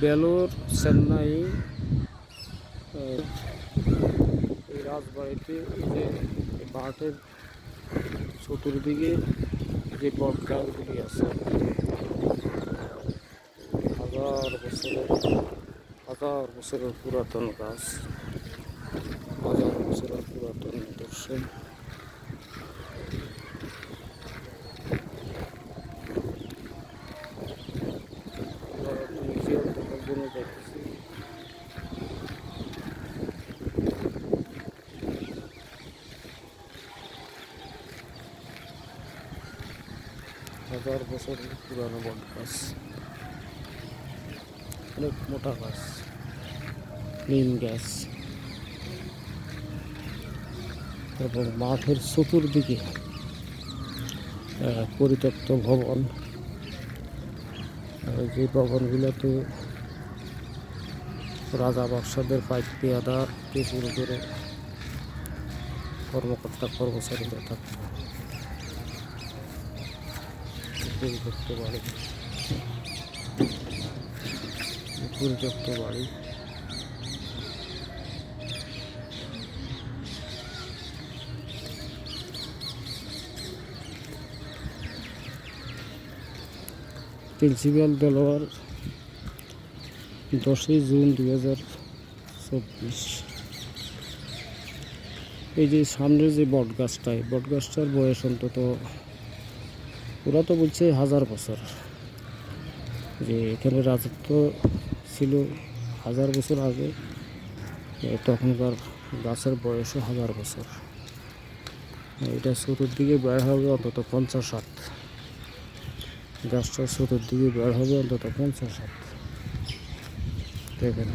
বেলোর চেন্নাই এই রাজবাড়িতে এই যে এই চতুর্দিকে যে বট গাছগুলি আছে, হাজার বছরের হাজার বছরের পুরাতন গাছ, হাজার বছরের পুরাতন নিদর্শন হাজার বছরের পুরানো বট গাছ। অনেক মোটা গাছ। নিম গাছ। এবং মাঠের চতুর্দিকে পরিত্যক্ত ভবন। যে ভবনগুলোতে রাজা বাদশাদের পাইপ পেয়াদা থেকে শুরু করে কর্মকর্তা, কর্মচারীরা থাকত। পরিত্যক্ত বাড়ি। পরিত্যক্ত বাড়ি। প্রিন্সিপাল দেলোয়ার দশই জুন দুই হাজার চব্বিশ। এই যে সামনের যে বট গাছটা এই বট গাছটার বয়স অন্তত ওরা তো বলছে হাজার বছর। যে এখানে রাজত্ব ছিল হাজার বছর আগে তখনকার গাছের বয়সও হাজার বছর। এটা চতুর্দিকে বের হবে অন্তত পঞ্চাশ হাত গাছটা চতুর্দিকে বের হবে অন্তত পঞ্চাশ হাত দেখেন।